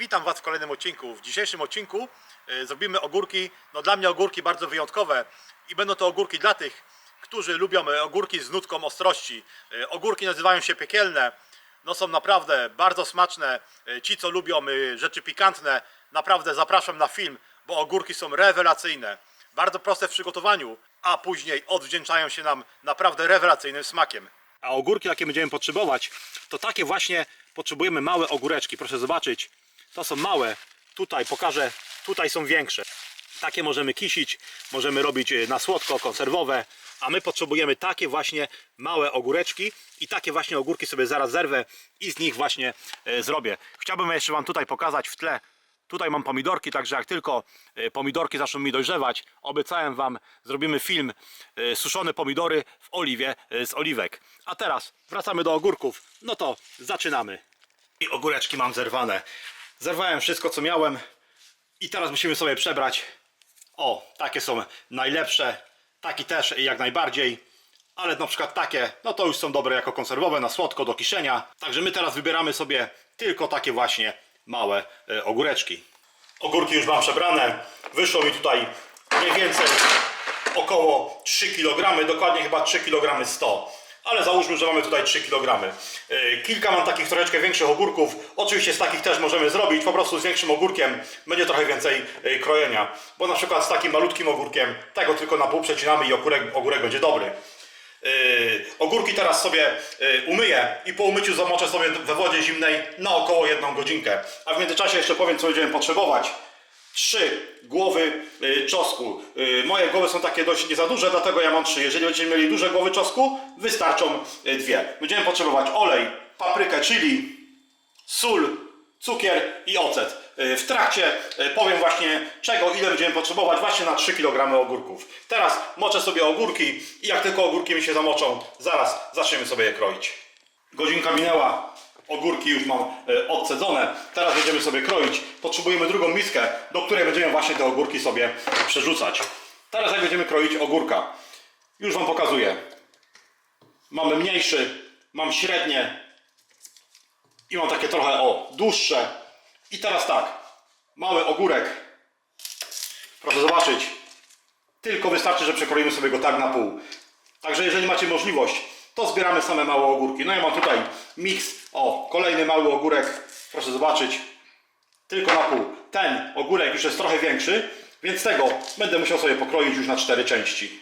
Witam Was w kolejnym odcinku. W dzisiejszym odcinku e, zrobimy ogórki, no dla mnie ogórki bardzo wyjątkowe i będą to ogórki dla tych, którzy lubią e, ogórki z nutką ostrości. E, Ogórki nazywają się piekielne, no są naprawdę bardzo smaczne. Ci, co lubią rzeczy pikantne, naprawdę zapraszam na film, bo ogórki są rewelacyjne. Bardzo proste w przygotowaniu, a później odwdzięczają się nam naprawdę rewelacyjnym smakiem. A ogórki, jakie będziemy potrzebować, to takie właśnie potrzebujemy małe ogóreczki. Proszę zobaczyć, to są małe. Tutaj pokażę, tutaj są większe. Takie możemy kisić, możemy robić e, na słodko, konserwowe, a my potrzebujemy takie właśnie małe ogóreczki i takie właśnie ogórki sobie zaraz zerwę i z nich właśnie e, zrobię. Chciałbym jeszcze Wam tutaj pokazać w tle Tutaj mam pomidorki, także jak tylko e, pomidorki zaczną mi dojrzewać, obiecałem Wam, zrobimy film suszone pomidory w oliwie z oliwek. A teraz wracamy do ogórków. No to zaczynamy. I ogóreczki mam zerwane. Zerwałem wszystko co miałem i teraz musimy sobie przebrać. O, takie są najlepsze. Taki też jak najbardziej. Ale na przykład takie, no to już są dobre jako konserwowe, na słodko, do kiszenia. Także my teraz wybieramy sobie tylko takie właśnie małe e, ogóreczki. Ogórki już mam przebrane. Wyszło mi tutaj mniej więcej około 3 kg, dokładnie chyba 3 kg 100. Ale załóżmy, że mamy tutaj 3 kg. E, Kilka mam takich troszeczkę większych ogórków. Oczywiście z takich też możemy zrobić, po prostu z większym ogórkiem będzie trochę więcej e, krojenia. Bo na przykład z takim malutkim ogórkiem, tego tylko na pół przecinamy i ogórek, ogórek będzie dobry. Yy, ogórki teraz sobie umyję i po umyciu zamoczę sobie we wodzie zimnej na około jedną godzinkę. A w międzyczasie jeszcze powiem, co będziemy potrzebować. Trzy głowy yy, czosnku. Yy, moje głowy są takie dość nie za duże, dlatego ja mam trzy. Jeżeli będziecie mieli duże głowy czosnku, wystarczą yy, dwie. Będziemy potrzebować olej, paprykę chili, sól, cukier i ocet. W trakcie powiem właśnie czego, ile będziemy potrzebować właśnie na 3 kg ogórków. Teraz moczę sobie ogórki i jak tylko ogórki mi się zamoczą, zaraz zaczniemy sobie je kroić. Godzinka minęła, ogórki już mam yy, odcedzone. Teraz będziemy sobie kroić. Potrzebujemy drugą miskę, do której będziemy właśnie te ogórki sobie przerzucać. Teraz jak będziemy kroić ogórka, już Wam pokazuję. Mamy mniejszy, mam średnie, i mam takie trochę, o, dłuższe. I teraz tak, mały ogórek. Proszę zobaczyć. Tylko wystarczy, że przekroimy sobie go tak na pół. Także jeżeli macie możliwość, to zbieramy same małe ogórki. No ja mam tutaj miks. O, kolejny mały ogórek. Proszę zobaczyć. Tylko na pół. Ten ogórek już jest trochę większy, więc tego będę musiał sobie pokroić już na cztery części.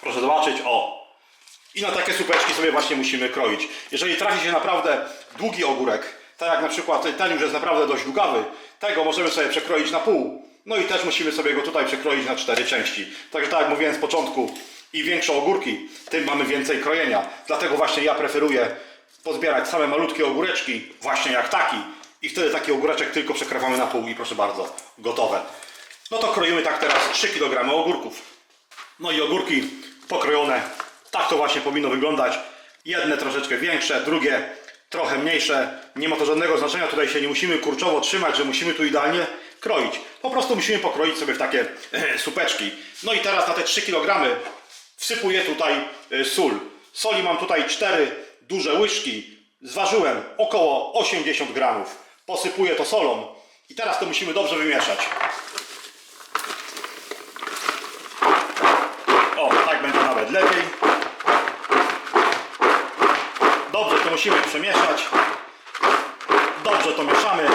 Proszę zobaczyć, o, i na takie supeczki sobie właśnie musimy kroić. Jeżeli trafi się naprawdę długi ogórek, tak jak na przykład ten już jest naprawdę dość długawy, tego możemy sobie przekroić na pół. No i też musimy sobie go tutaj przekroić na cztery części. Także tak jak mówiłem z początku, im większe ogórki, tym mamy więcej krojenia. Dlatego właśnie ja preferuję pozbierać same malutkie ogóreczki, właśnie jak taki. I wtedy taki ogóreczek tylko przekrawamy na pół i proszę bardzo, gotowe. No to kroimy tak teraz 3 kg ogórków. No i ogórki pokrojone. Tak to właśnie powinno wyglądać. Jedne troszeczkę większe, drugie trochę mniejsze. Nie ma to żadnego znaczenia. Tutaj się nie musimy kurczowo trzymać, że musimy tu idealnie kroić. Po prostu musimy pokroić sobie w takie supeczki. No i teraz na te 3 kg wsypuję tutaj e, sól. Soli mam tutaj 4 duże łyżki. Zważyłem około 80 gramów. Posypuję to solą. I teraz to musimy dobrze wymieszać. O, tak będzie nawet lepiej. Dobrze to musimy przemieszać. Dobrze to mieszamy.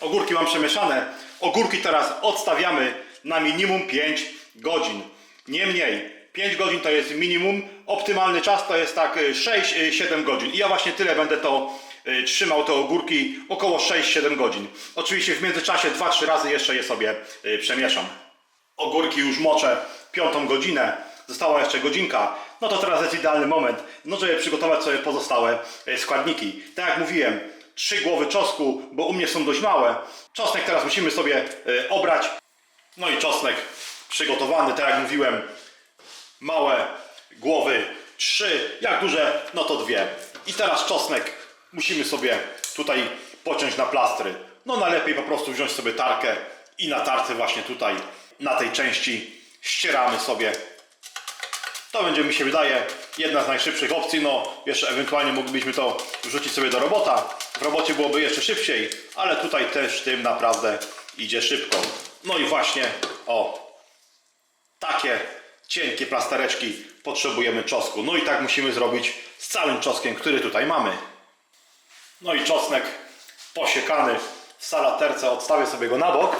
Ogórki mam przemieszane. Ogórki teraz odstawiamy na minimum 5 godzin. Nie mniej. 5 godzin to jest minimum. Optymalny czas to jest tak 6-7 godzin. I ja właśnie tyle będę to y, trzymał te ogórki około 6-7 godzin. Oczywiście w międzyczasie 2-3 razy jeszcze je sobie przemieszam ogórki już moczę piątą godzinę, została jeszcze godzinka, no to teraz jest idealny moment, no żeby przygotować sobie pozostałe e, składniki. Tak jak mówiłem, trzy głowy czosnku, bo u mnie są dość małe. Czosnek teraz musimy sobie e, obrać. No i czosnek przygotowany, tak jak mówiłem, małe głowy trzy, jak duże, no to dwie. I teraz czosnek musimy sobie tutaj pociąć na plastry. No najlepiej po prostu wziąć sobie tarkę i na tarce właśnie tutaj, na tej części ścieramy sobie. To będzie mi się wydaje jedna z najszybszych opcji, no jeszcze ewentualnie moglibyśmy to wrzucić sobie do robota, w robocie byłoby jeszcze szybciej, ale tutaj też tym naprawdę idzie szybko. No i właśnie, o, takie cienkie plastereczki potrzebujemy czosnku. No i tak musimy zrobić z całym czosnkiem, który tutaj mamy. No i czosnek posiekany w salaterce, odstawię sobie go na bok.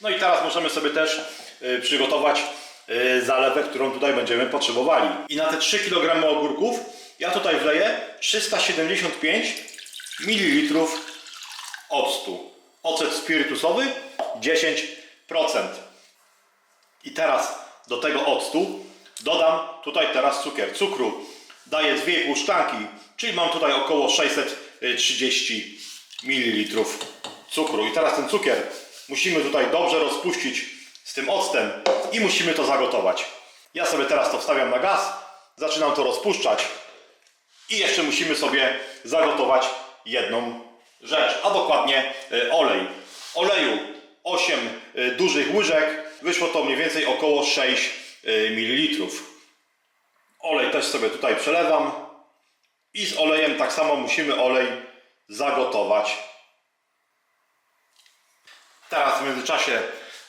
No i teraz możemy sobie też y, przygotować y, zalewę, którą tutaj będziemy potrzebowali. I na te 3 kg ogórków ja tutaj wleję 375 ml octu. Ocet spirytusowy 10%. I teraz do tego octu dodam tutaj teraz cukier. Cukru daję 2,5 szklanki, czyli mam tutaj około 630 ml cukru. I teraz ten cukier musimy tutaj dobrze rozpuścić z tym octem i musimy to zagotować. Ja sobie teraz to wstawiam na gaz, zaczynam to rozpuszczać i jeszcze musimy sobie zagotować jedną rzecz, a dokładnie e, olej. Oleju 8 e, dużych łyżek, wyszło to mniej więcej około 6 ml. Olej też sobie tutaj przelewam i z olejem tak samo musimy olej zagotować. Teraz w międzyczasie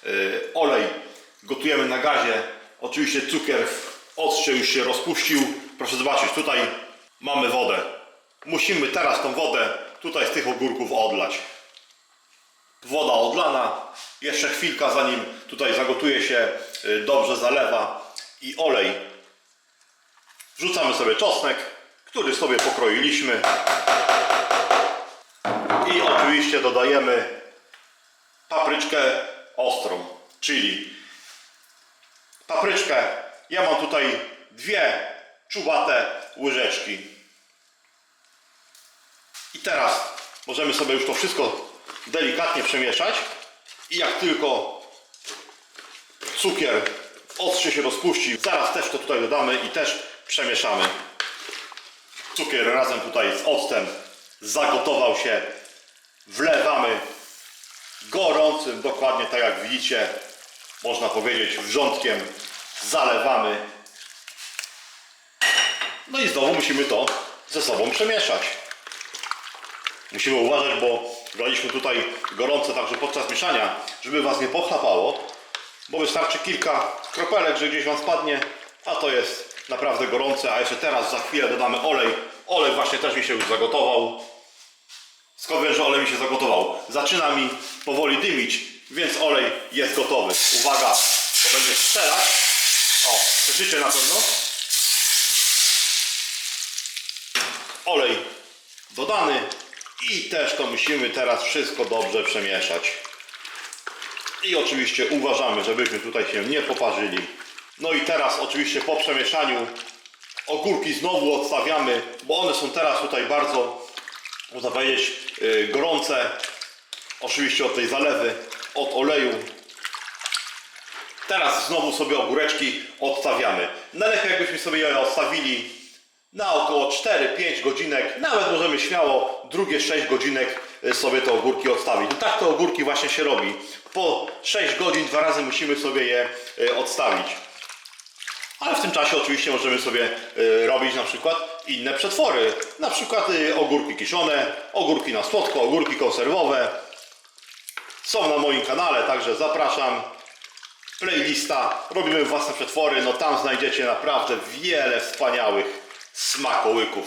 y, olej gotujemy na gazie. Oczywiście cukier w occie już się rozpuścił. Proszę zobaczyć, tutaj mamy wodę. Musimy teraz tą wodę tutaj z tych ogórków odlać. Woda odlana. Jeszcze chwilka zanim tutaj zagotuje się, y, dobrze zalewa i olej. Wrzucamy sobie czosnek, który sobie pokroiliśmy. I oczywiście dodajemy papryczkę ostrą, czyli papryczkę. Ja mam tutaj dwie czubate łyżeczki. I teraz możemy sobie już to wszystko delikatnie przemieszać. I jak tylko cukier occie się rozpuści, zaraz też to tutaj dodamy i też przemieszamy. Cukier razem tutaj z octem zagotował się. Wlewamy gorącym, dokładnie tak jak widzicie, można powiedzieć wrzątkiem zalewamy. No i znowu musimy to ze sobą przemieszać. Musimy uważać, bo braliśmy tutaj gorące także podczas mieszania, żeby Was nie pochlapało, bo wystarczy kilka kropelek, że gdzieś Wam spadnie, a to jest naprawdę gorące, a jeszcze teraz za chwilę dodamy olej. Olej właśnie też mi się już zagotował. Skąd wiem, że olej mi się zagotował? Zaczyna mi powoli dymić, więc olej jest gotowy. Uwaga, to będzie strzelać. O, słyszycie na pewno? Olej dodany i też to musimy teraz wszystko dobrze przemieszać. I oczywiście uważamy, żebyśmy tutaj się nie poparzyli. No i teraz oczywiście po przemieszaniu ogórki znowu odstawiamy, bo one są teraz tutaj bardzo, można powiedzieć, yy, gorące. Oczywiście od tej zalewy, od oleju. Teraz znowu sobie ogóreczki odstawiamy. Najlepiej jakbyśmy sobie je odstawili na około 4-5 godzinek, nawet możemy śmiało drugie 6 godzinek y, sobie te ogórki odstawić. No tak te ogórki właśnie się robi. Po 6 godzin dwa razy musimy sobie je y, odstawić. Ale w tym czasie oczywiście możemy sobie y, robić na przykład inne przetwory. Na przykład y, ogórki kiszone, ogórki na słodko, ogórki konserwowe. Są na moim kanale, także zapraszam. Playlista, robimy własne przetwory, no tam znajdziecie naprawdę wiele wspaniałych smakołyków.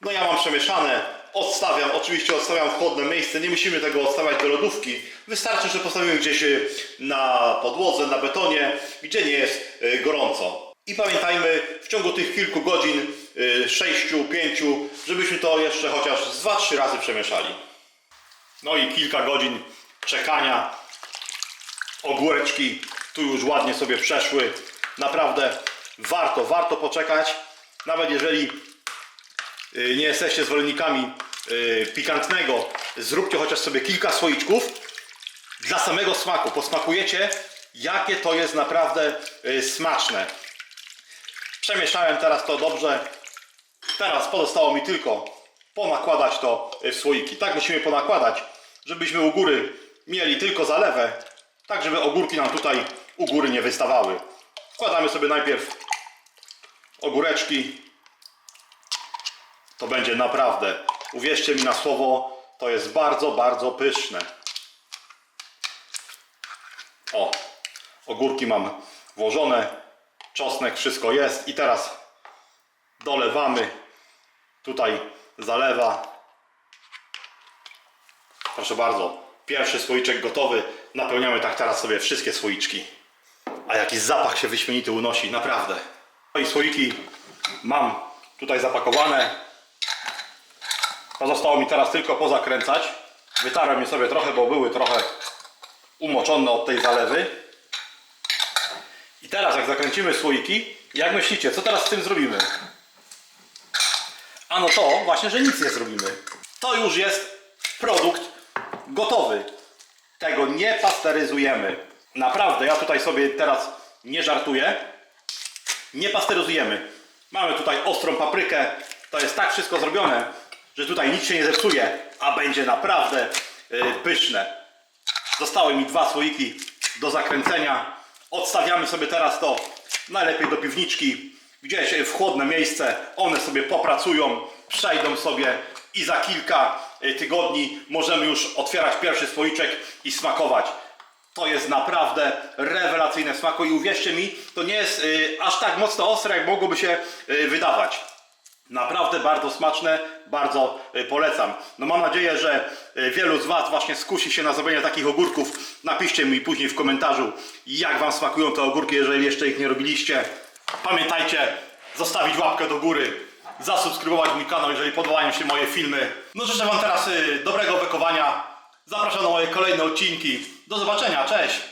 No ja mam przemieszane, odstawiam, oczywiście odstawiam w chłodne miejsce, nie musimy tego odstawiać do lodówki. Wystarczy, że postawimy gdzieś y, na podłodze, na betonie, gdzie nie jest y, gorąco. I pamiętajmy, w ciągu tych kilku godzin, 6-5, żebyśmy to jeszcze chociaż z 2-3 razy przemieszali. No i kilka godzin czekania. Ogóreczki tu już ładnie sobie przeszły. Naprawdę warto, warto poczekać. Nawet jeżeli y, nie jesteście zwolennikami y, pikantnego, zróbcie chociaż sobie kilka słoiczków dla samego smaku. Posmakujecie, jakie to jest naprawdę y, smaczne. Przemieszałem teraz to dobrze. Teraz pozostało mi tylko ponakładać to w słoiki. Tak musimy ponakładać, żebyśmy u góry mieli tylko zalewę, tak żeby ogórki nam tutaj u góry nie wystawały. Wkładamy sobie najpierw ogóreczki. To będzie naprawdę uwierzcie mi na słowo, to jest bardzo, bardzo pyszne. O, ogórki mam włożone, czosnek, wszystko jest i teraz dolewamy. Tutaj zalewa. Proszę bardzo, pierwszy słoiczek gotowy. Napełniamy tak teraz sobie wszystkie słoiczki. A jaki zapach się wyśmienity unosi, naprawdę. No i słoiki mam tutaj zapakowane. Pozostało mi teraz tylko pozakręcać. Wytarłem je sobie trochę, bo były trochę umoczone od tej zalewy. I teraz jak zakręcimy słoiki, jak myślicie, co teraz z tym zrobimy? A no to właśnie, że nic nie zrobimy. To już jest produkt gotowy. Tego nie pasteryzujemy. Naprawdę, ja tutaj sobie teraz nie żartuję. Nie pasteryzujemy. Mamy tutaj ostrą paprykę. To jest tak wszystko zrobione, że tutaj nic się nie zepsuje, a będzie naprawdę yy, pyszne. Zostały mi dwa słoiki do zakręcenia. Odstawiamy sobie teraz to najlepiej do piwniczki, gdzieś w chłodne miejsce. One sobie popracują, przejdą sobie i za kilka y, tygodni możemy już otwierać pierwszy słoiczek i smakować. To jest naprawdę rewelacyjne smaku i uwierzcie mi, to nie jest y, aż tak mocno ostre, jak mogłoby się y, wydawać. Naprawdę bardzo smaczne, bardzo y, polecam. No mam nadzieję, że y, wielu z Was właśnie skusi się na zrobienie takich ogórków. Napiszcie mi później w komentarzu, jak Wam smakują te ogórki, jeżeli jeszcze ich nie robiliście. Pamiętajcie, zostawić łapkę do góry, zasubskrybować mój kanał, jeżeli podobają się moje filmy. No życzę Wam teraz y, dobrego wykowania. Zapraszam na moje kolejne odcinki. Do zobaczenia, cześć!